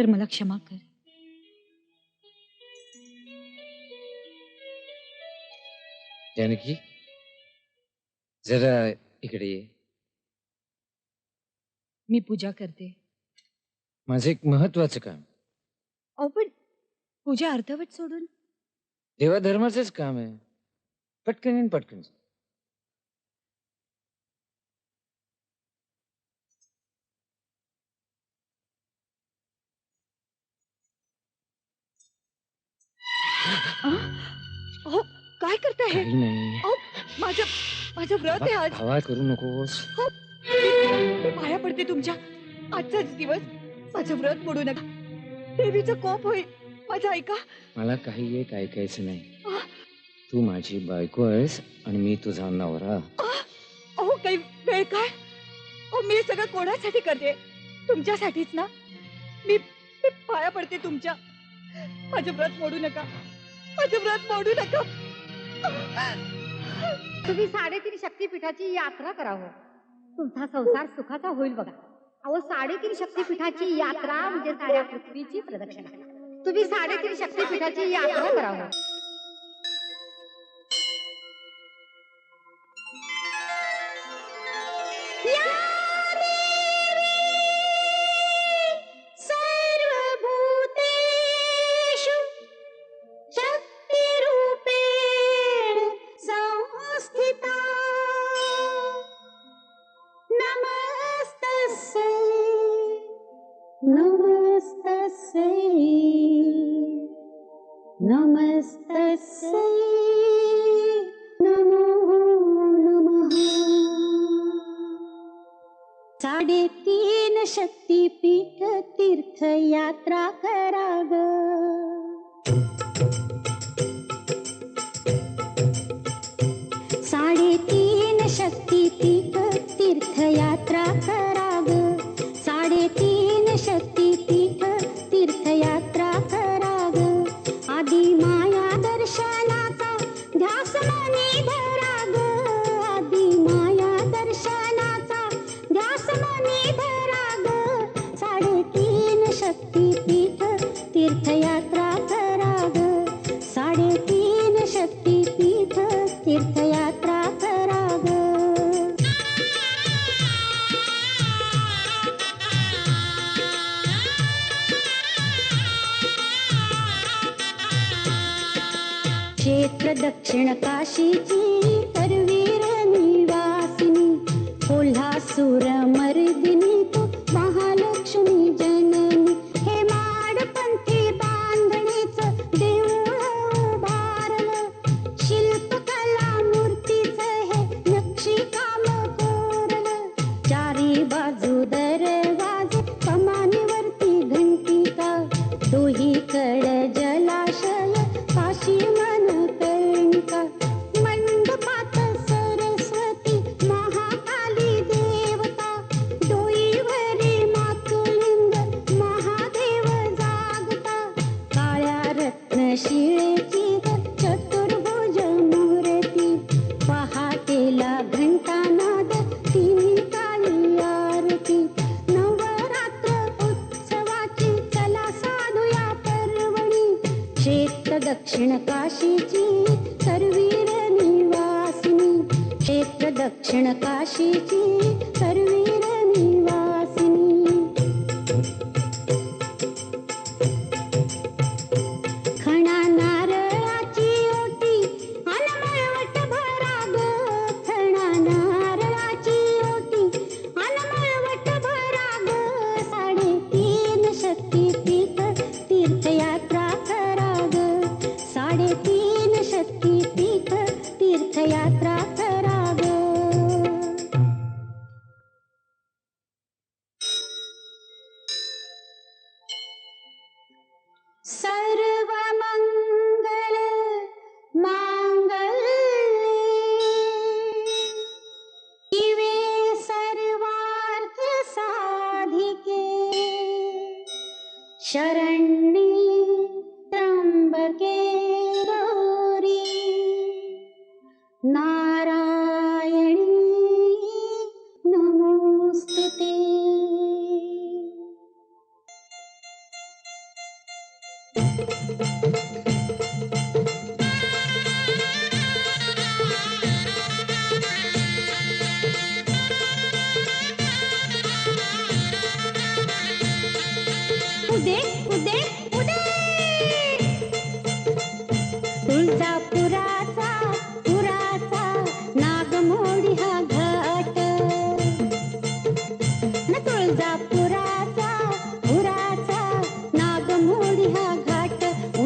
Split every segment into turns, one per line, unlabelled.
तर मला क्षमा कर.
जानकी जरा इकडे ये.
मी पूजा करते.
माझं एक महत्वाचं काम.
अहो पण पूजा अर्धवट सोडून?
देवाधर्माचंच काम आहे. पटकन येईन पटकन जा.
अहो काय करताय? हे
काही नाही.
अहो माझं माझं व्रत आहे आज.
हवा करू नकोस.
मी पाया पडते तुमच्या. आजचाच दिवस. माझं व्रत मोडू नका. देवीचं कोप होईल. माझं ऐका.
मला काही एक ऐकायचं नाही? तू माझी बायको आहेस आणि मी तुझा नवरा.
अहो काही वेळ काय? अहो मी हे सगळं कोणासाठी करते? तुमच्यासाठीच ना? मी मी पाया पडते तुमच्या. माझं व्रत मोडू नका. माझं व्रत मोडू नका.
तुम्ही साडेतीन शक्तीपीठाची यात्रा करावं. तुमचा संसार सुखाचा होईल बघा. अहो साडेतीन शक्तीपीठाची यात्रा म्हणजे साऱ्या पृथ्वीची प्रदक्षिणा. तुम्ही साडेतीन शक्तीपीठाची यात्रा करावं. साडेतीन शक्तीपीठ तीर्थयात्रा कराग क्षेत्र दक्षिण काशीची करवीर निवासिनी कोल्हासूर दक्षिण काशीची करवीर निवासिनी. क्षेत्र दक्षिण काशीची शरण्ये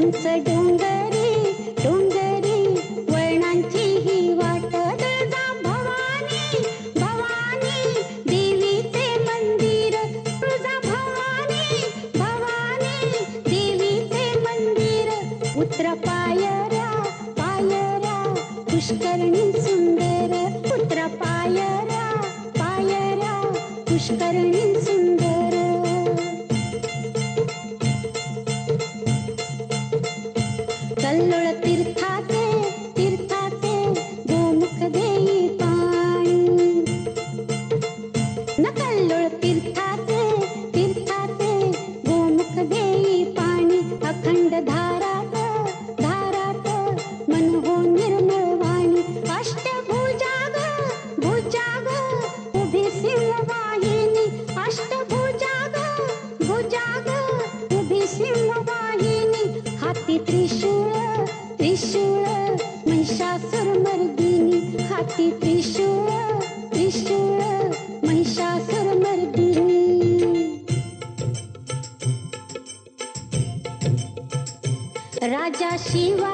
once again. ಕಲ್ಲೊಳ ತೀರ್ಥಾತೆ ತೀರ್ಥಾತೆ ಗೋಮುಖದೇಯಿ ಪಾಣಿ ನ ಕಲ್ಲೊಳ ತೀರ್ಥಾತೆ ತೀರ್ಥಾತೆ ಗೋಮುಖದೇಯಿ ಪಾಣಿ ಅಖಂಡ ಧಾರಾತ ಧಾರಾತ ಮನೋ ನಿರ್ಮಲ ವಾಣಿ ಅಷ್ಟ ಭುಜಾಗ ಭುಜಾಗ ಉಭಿ ಸಿಂಹವಾಹಿನಿ ಅಷ್ಟ ಭುಜಾಗ ಭುಜಾಗ ಉಭಿ ಸಿಂಹವಾಹಿನಿ त्रिशूल ಶಿವ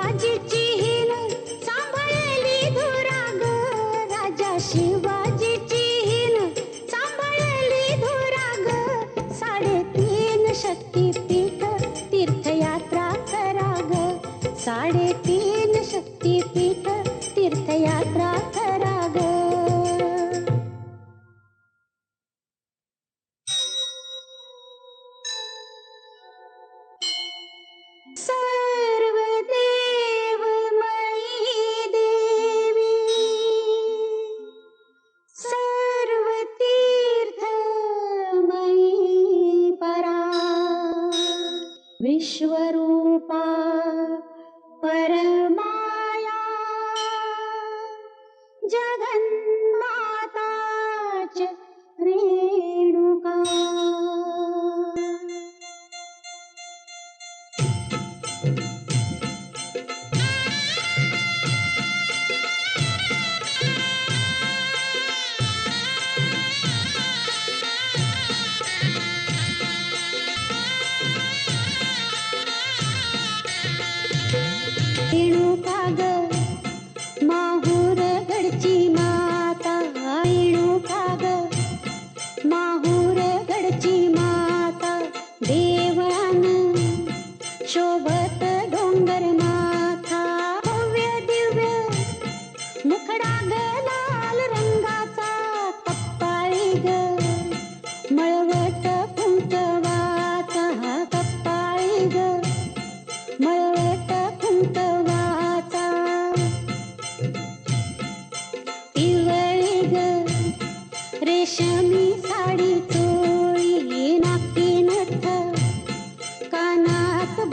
Yeshua का ग माहूर गडची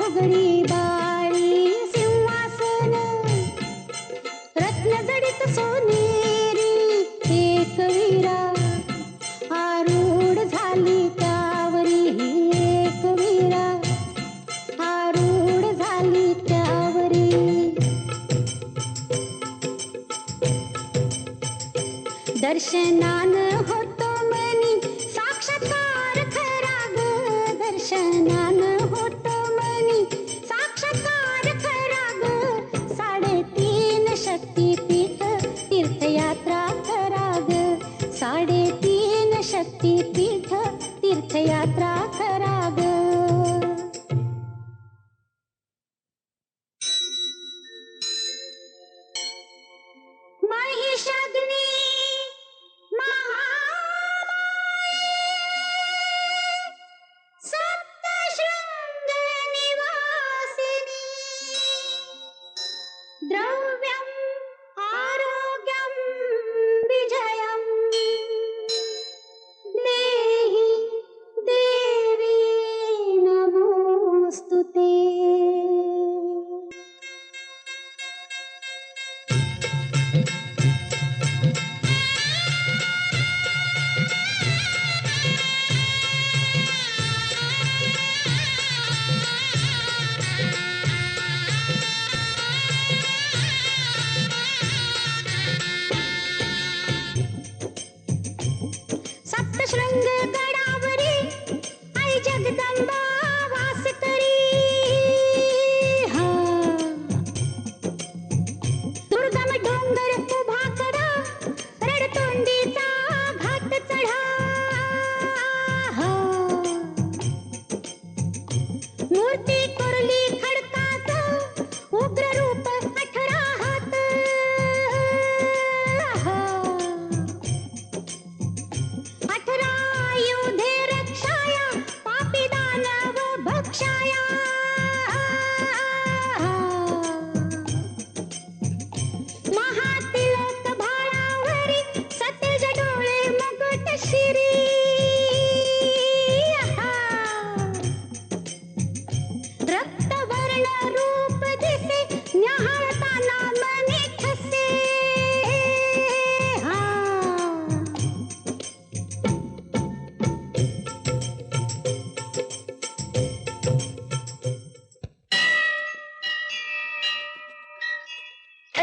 सगळी बाळी सिंहासन. रत्न जडित सोनेरी एक वीरा. आरूढ झाली त्यावरी एक वीरा. आरूढ झाली त्यावरी. दर्शनान होतो मनी साक्षात्कार दर्शना.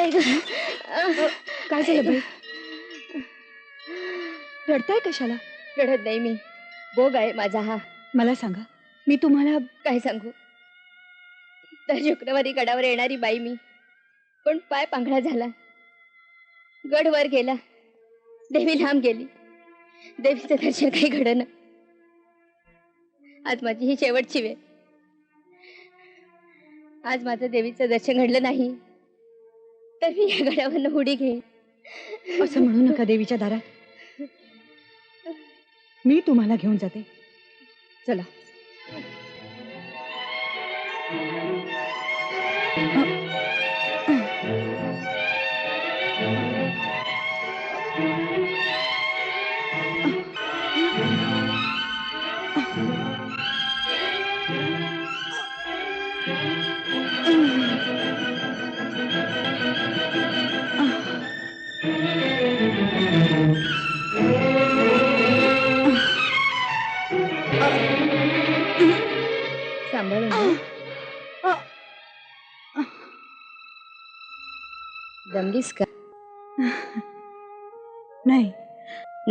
झालं बाई? रडताय कशाला?
रडत नाही मी. बोग आहे माझा हा.
मला सांगा मी तुम्हाला
काय सांगू? तर शुक्रवारी गडावर येणारी बाई मी. पण पाय पांघळा झाला. गड वर गेला. देवी लांब गेली. देवीचं दर्शन काही घडलं आज माझी ही शेवटची वेळ. आज माझं देवीचं दर्शन घडलं नाही. तर मी या गळ्यावरनं उडी घेईन.
असं म्हणू नका देवीच्या दारात. मी तुम्हाला घेऊन जाते. चला.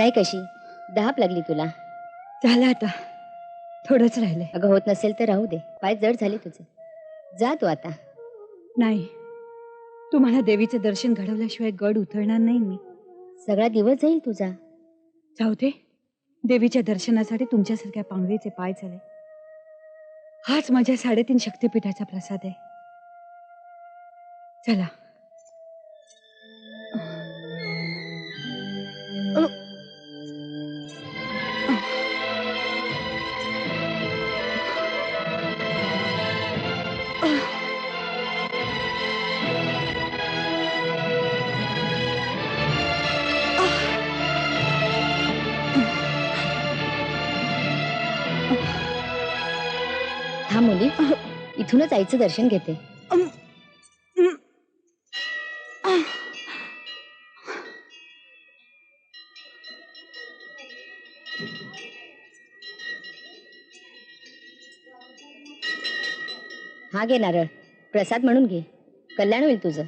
नाही
कशी? दहाप लागली तुला.
झालं आता. थोडंच राहिलंय.
अगं होत नसेल तर राहू दे. पाय जड झाले तुझे. जा तू आता.
नाही. तुम्हाला देवीचं दर्शन घडवल्याशिवाय गड उतरणार नाही मी.
सगळा दिवस जाईल तुझा.
जाऊ दे. देवीच्या दर्शनासाठी तुमच्यासारख्या पांगरीचे पाय झाले हाच माझ्या साडेतीन शक्तिपीठाचा प्रसाद आहे. चला.
इथूनच आईचं दर्शन घेते. हा घे नारळ. प्रसाद म्हणून घे. कल्याण होईल तुझं.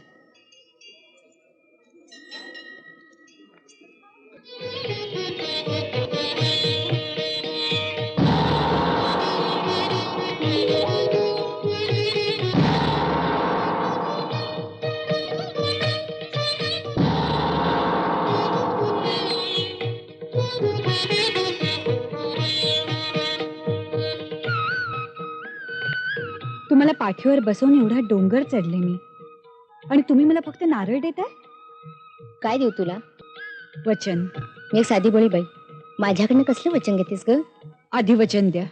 पाठीवर बसवून एवढा डोंगर चढले मी. आणि तुम्ही मला फक्त नारळ देताय?
काय देऊ तुला?
वचन.
मी एक साधी बळी बाई. माझ्याकडनं कसलं वचन घेतेस ग?
आधी वचन द्या.